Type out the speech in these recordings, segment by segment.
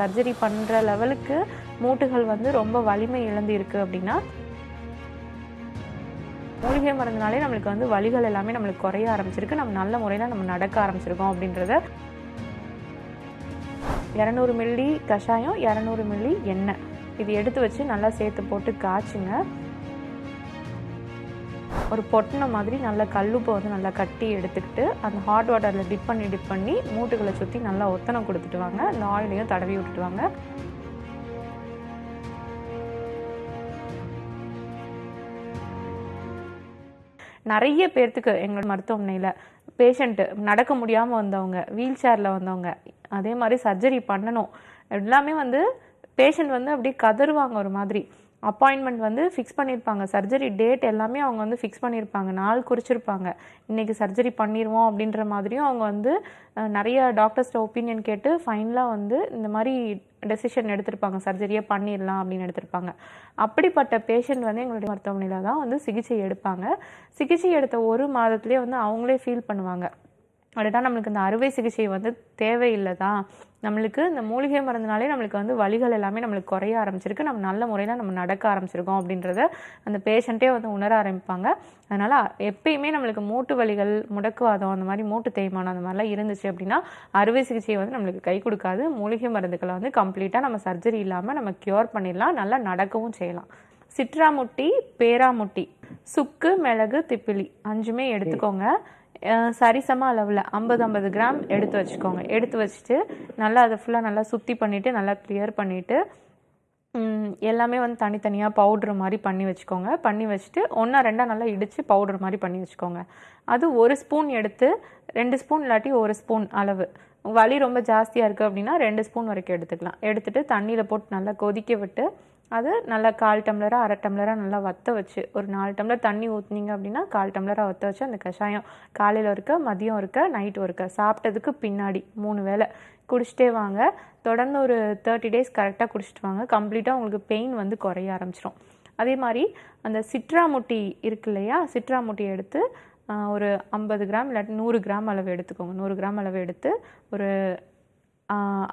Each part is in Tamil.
சர்ஜரி பண்ணுற லெவலுக்கு மூட்டுகள் வந்து ரொம்ப வலிமை இழந்து இருக்குது அப்படின்னா மூலிகை மருந்துனாலே நம்மளுக்கு வந்து வலிகள் எல்லாமே நம்மளுக்கு குறைய ஆரம்பிச்சிருக்கு. நம்ம நல்ல முறையில் நம்ம நடக்க ஆரம்பிச்சிருக்கோம் அப்படின்றத இரநூறு மில்லி கஷாயம் இரநூறு மில்லி எண்ணெய். இது எடுத்து வச்சு நல்லா சேர்த்து போட்டு காய்ச்சுங்க. ஒரு பொட்டின மாதிரி நல்லா கல்லுப்பை வந்து நல்லா கட்டி எடுத்துக்கிட்டு அந்த ஹாட் வாட்டரில் டிப் பண்ணி டிப் பண்ணி மூட்டுகளை சுற்றி நல்லா ஒத்தனை கொடுத்துட்டு வாங்க. அந்த ஆயிலையும் தடவி விட்டுட்டு வாங்க. நிறைய பேர்த்துக்கு எங்களோட மருத்துவமனையில் பேஷண்ட்டு நடக்க முடியாமல் வந்தவங்க வீல் சேரில் வந்தவங்க அதே மாதிரி சர்ஜரி பண்ணணும். எல்லாமே வந்து பேஷண்ட் வந்து அப்படியே கதறுவாங்க ஒரு மாதிரி. அப்பாயின்மெண்ட் வந்து ஃபிக்ஸ் பண்ணியிருப்பாங்க சர்ஜரி டேட் எல்லாமே அவங்க வந்து ஃபிக்ஸ் பண்ணியிருப்பாங்க நாள் குறிச்சிருப்பாங்க. இன்றைக்கி சர்ஜரி பண்ணிடுவோம் அப்படின்ற மாதிரியும் அவங்க வந்து நிறைய டாக்டர்ஸ்ட ஒப்பீனியன் கேட்டு ஃபைனலாக வந்து இந்த மாதிரி டெசிஷன் எடுத்திருப்பாங்க. சர்ஜரியே பண்ணிடலாம் அப்படின்னு எடுத்திருப்பாங்க. அப்படிப்பட்ட பேஷண்ட் வந்து எங்களுடைய மருத்துவமனையில் தான் வந்து சிகிச்சை எடுப்பாங்க. சிகிச்சை எடுத்த ஒரு மாதத்துலேயே வந்து அவங்களே ஃபீல் பண்ணுவாங்க. அடடா நம்மளுக்கு இந்த அறுவை சிகிச்சை வந்து தேவையில்லை தான் நம்மளுக்கு இந்த மூலிகை மருந்துனாலே நம்மளுக்கு வந்து வலிகள் எல்லாமே நம்மளுக்கு குறைய ஆரம்பிச்சிருக்கு. நம்ம நல்ல முறையில் நம்ம நடக்க ஆரம்பிச்சிருக்கோம் அப்படின்றத அந்த பேஷண்ட்டே வந்து உணர ஆரம்பிப்பாங்க. அதனால் எப்பயுமே நம்மளுக்கு மூட்டு வலிகள் முடக்குவாதம் அந்த மாதிரி மூட்டு தேய்மானம் அந்த மாதிரிலாம் இருந்துச்சு அப்படின்னா அறுவை சிகிச்சை வந்து நம்மளுக்கு கை கொடுக்காது. மூலிகை மருந்துகளை வந்து கம்ப்ளீட்டாக நம்ம சர்ஜரி இல்லாமல் நம்ம க்யூர் பண்ணிடலாம். நல்லா நடக்கவும் செய்யலாம். சிட்ராமுட்டி பேராமுட்டி சுக்கு மிளகு திப்பிலி அஞ்சுமே எடுத்துக்கோங்க. சரிசம அளவில் ஐம்பது ஐம்பது கிராம் எடுத்து வச்சுக்கோங்க. எடுத்து வச்சுட்டு நல்லா அதை ஃபுல்லாக நல்லா சுத்தி பண்ணிவிட்டு நல்லா கிளியர் பண்ணிவிட்டு எல்லாமே வந்து தனித்தனியாக பவுட்ரு மாதிரி பண்ணி வச்சுக்கோங்க. பண்ணி வச்சுட்டு ஒன்றா ரெண்டாக நல்லா இடித்து பவுடர் மாதிரி பண்ணி வச்சுக்கோங்க. அது ஒரு ஸ்பூன் எடுத்து ரெண்டு ஸ்பூன் இல்லாட்டி ஒரு ஸ்பூன் அளவு. வலி ரொம்ப ஜாஸ்தியாக இருக்குது அப்படின்னா ரெண்டு ஸ்பூன் வரைக்கும் எடுத்துக்கலாம். எடுத்துகிட்டு தண்ணியில் போட்டு நல்லா கொதிக்க விட்டு அது நல்லா கால் டம்ளராக அரை டம்ளராக நல்லா வற்ற வச்சு ஒரு நாலு டம்ளர் தண்ணி ஊற்றுனீங்க அப்படின்னா கால் டம்ளராக வற்ற வச்சு அந்த கஷாயம் காலையில் இருக்க மதியம் இருக்க நைட் இருக்க சாப்பிட்டதுக்கு பின்னாடி மூணு வேளை குடிச்சிட்டே வாங்க. தொடர்ந்து ஒரு தேர்ட்டி டேஸ் கரெக்டாக குடிச்சிட்டு வாங்க. கம்ப்ளீட்டாக உங்களுக்கு பெயின் வந்து குறைய ஆரம்பிச்சிடும் அதே மாதிரி அந்த சிட்ராமுட்டி இருக்கு இல்லையா? சிட்ராமுட்டி எடுத்து ஒரு ஐம்பது கிராம் இல்லாட்டி நூறு கிராம் அளவு எடுத்துக்கோங்க. நூறு கிராம் அளவு எடுத்து ஒரு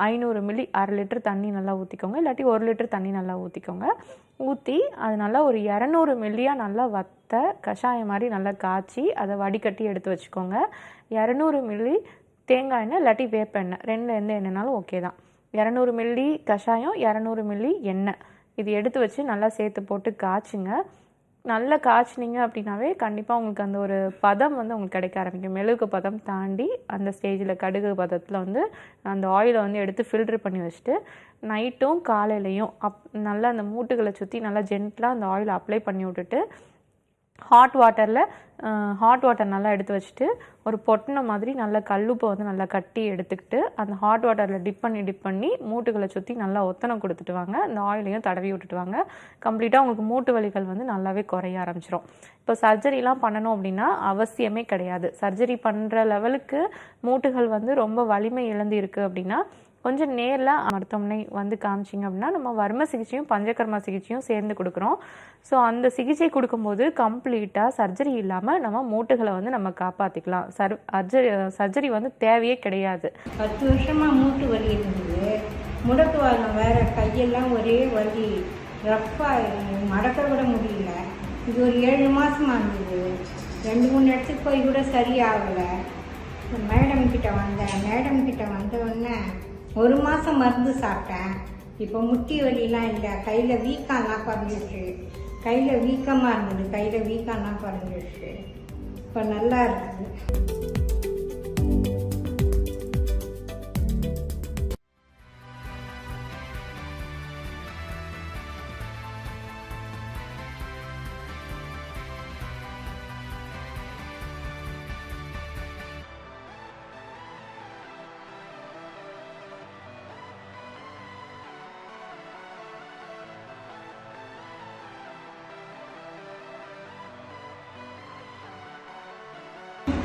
ஐநூறு மில்லி அரை லிட்டர் தண்ணி நல்லா ஊற்றிக்கோங்க இல்லாட்டி ஒரு லிட்டர் தண்ணி நல்லா ஊற்றிக்கோங்க ஊற்றி அது நல்லா ஒரு இரநூறு மில்லியாக நல்லா வத்த கஷாயம் மாதிரி நல்லா காய்ச்சி அதை வடிகட்டி எடுத்து வச்சுக்கோங்க. இரநூறு மில்லி தேங்காய் எண்ணெய் இல்லாட்டி வேப்ப எண்ணெய். ரெண்டில் எந்த எண்ணெய்னாலும் ஓகே தான். இரநூறு மில்லி கஷாயம் இரநூறு மில்லி எண்ணெய். இது எடுத்து வச்சு நல்லா சேர்த்து போட்டு காய்ச்சுங்க. நல்லா காய்ச்சினீங்க அப்படின்னாவே கண்டிப்பாக உங்களுக்கு அந்த ஒரு பதம் வந்து உங்களுக்கு கிடைக்க ஆரம்பிக்கும். மெழுகு பதம் தாண்டி அந்த ஸ்டேஜில் கடுகு பதத்தில் வந்து அந்த ஆயிலை வந்து எடுத்து ஃபில்ட்ரு பண்ணி வச்சுட்டு நைட்டும் காலையிலையும் அப் நல்லா அந்த மூட்டுகளை சுற்றி நல்லா ஜென்டலாக அந்த ஆயில் அப்ளை பண்ணி விட்டுட்டு ஹாட் வாட்டரில் ஹாட் வாட்டர் நல்லா எடுத்து வச்சுட்டு ஒரு பொட்டின மாதிரி நல்லா கல்லுப்பை வந்து நல்லா கட்டி எடுத்துக்கிட்டு அந்த ஹாட் வாட்டரில் டிப் பண்ணி டிப் பண்ணி மூட்டுகளை சுற்றி நல்லா ஒத்தனை கொடுத்துட்டு வாங்க. அந்த ஆயிலையும் தடவி விட்டுட்டு வாங்க. கம்ப்ளீட்டாக உங்களுக்கு மூட்டு வலிகள் வந்து நல்லாவே குறைய ஆரம்பிச்சிடும் இப்போ சர்ஜரிலாம் பண்ணணும் அப்படின்னா அவசியமே கிடையாது. சர்ஜரி பண்ணுற லெவலுக்கு மூட்டுகள் வந்து ரொம்ப வலிமை இழந்து இருக்குது அப்படின்னா கொஞ்சம் நேரில் மருத்துவமனை வந்து காமிச்சிங்க அப்படின்னா நம்ம வர்ம சிகிச்சையும் பஞ்சகர்மா சிகிச்சையும் சேர்ந்து கொடுக்குறோம். ஸோ அந்த சிகிச்சை கொடுக்கும்போது கம்ப்ளீட்டாக சர்ஜரி இல்லாமல் நம்ம மூட்டுகளை வந்து நம்ம காப்பாற்றிக்கலாம் சர் சர்ஜரி சர்ஜரி வந்து தேவையே கிடையாது. பத்து வருஷமாக மூட்டு வலி இருந்தது வாங்க வேறு கையெல்லாம் ஒரே வலி. ரஃப்பாக மடக்க விட முடியல. இது ஒரு ஏழு மாதமாக இருந்தது. ரெண்டு மூணு இடத்துக்கு போய் கூட சரியாகலை. மேடம் கிட்ட வந்தேன். மேடம் கிட்ட வந்த உடனே ஒரு மாதம் மருந்து சாப்பிட்டேன். இப்போ முட்டி வலிலாம் இல்லை. கையில் வீக்கம்லாம் குறைஞ்சிருச்சு கையில் வீக்கமாக இருந்தது. கையில் வீக்கம்லாம் குறைஞ்சிருச்சு இப்போ நல்லா இருக்குது.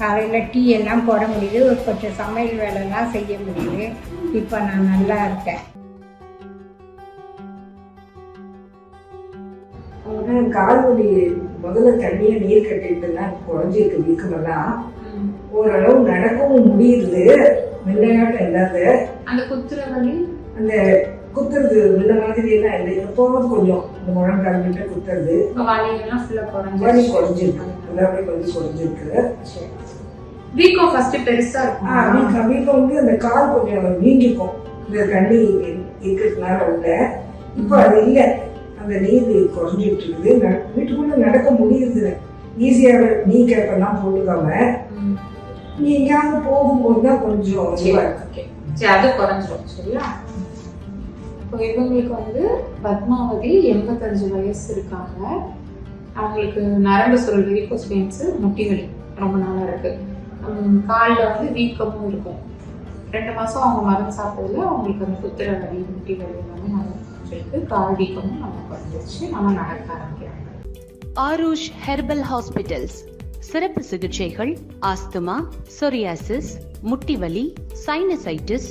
காலையில் டீ எல்லாம் போட முடியுது. ஒரு கொஞ்சம் சமையல் வேலைலாம் செய்ய முடியுது. இப்போ நான் நல்லா இருக்கேன். கால் வலி முதல்ல தண்ணியை நீர் கட்டிட்டுலாம் குறைஞ்சிருக்கு வீக்கமெல்லாம் ஓரளவு நடக்கவும் முடியுது. முன்னையாட்டம் இல்லாத அந்த குத்துற வலி? அந்த குத்துறது முன்ன மாதிரி எல்லாம் இல்லை. எப்போவும் கொஞ்சம் இந்த முழங்கால் கிட்ட குத்துறது. வலி குறைஞ்சிருக்கு எல்லாமே கொஞ்சம் குறைஞ்சிருக்கு வீக்கம் ஃபர்ஸ்ட் பெருசா இருக்கும்? வீக்கம் வந்து அந்த கால் கொஞ்சம் வீங்கிக்கும் இந்த தண்ணி இருக்கிறதுனால உள்ள. இப்போ அது இல்லை. அந்த நீர் குறைஞ்சிட்டு இருக்குது. வீட்டுக்குள்ள நடக்க முடியுது. ஈஸியாக நீ கேப்பெல்லாம் போட்டுக்காம. நீ எங்கேயாவது போகும்போது தான் கொஞ்சம் சரி இதுவா இருக்கு. அது குறைஞ்சிரும். சரியா? இப்போ இவங்களுக்கு வந்து பத்மாவதி எண்பத்தஞ்சு வயசு இருக்காங்க. அவங்களுக்கு நரம்பு சுருள் வெரிகோஸ் பெயின்ஸு முட்டி வலி ரொம்ப நாளாக இருக்குது காலில் வந்து வீக்கமும் இருக்கும். ரெண்டு மாதம் அவங்க மருந்து சாப்பிட்டதுல அவங்களுக்கு அந்த குத்துற வலி முட்டி வலி எல்லாமே நல்லா குறைஞ்சிருக்கு கால் வீக்கமும் நல்லா குறைஞ்சிருச்சு. நல்லா நடக்க ஆரம்பிக்கிறாங்க. ஆரூஷ் ஹெர்பல் ஹாஸ்பிட்டல்ஸ் சிறப்பு சிகிச்சைகள் ஆஸ்துமா சொரியாசிஸ் முட்டிவலி சைனசைட்டிஸ்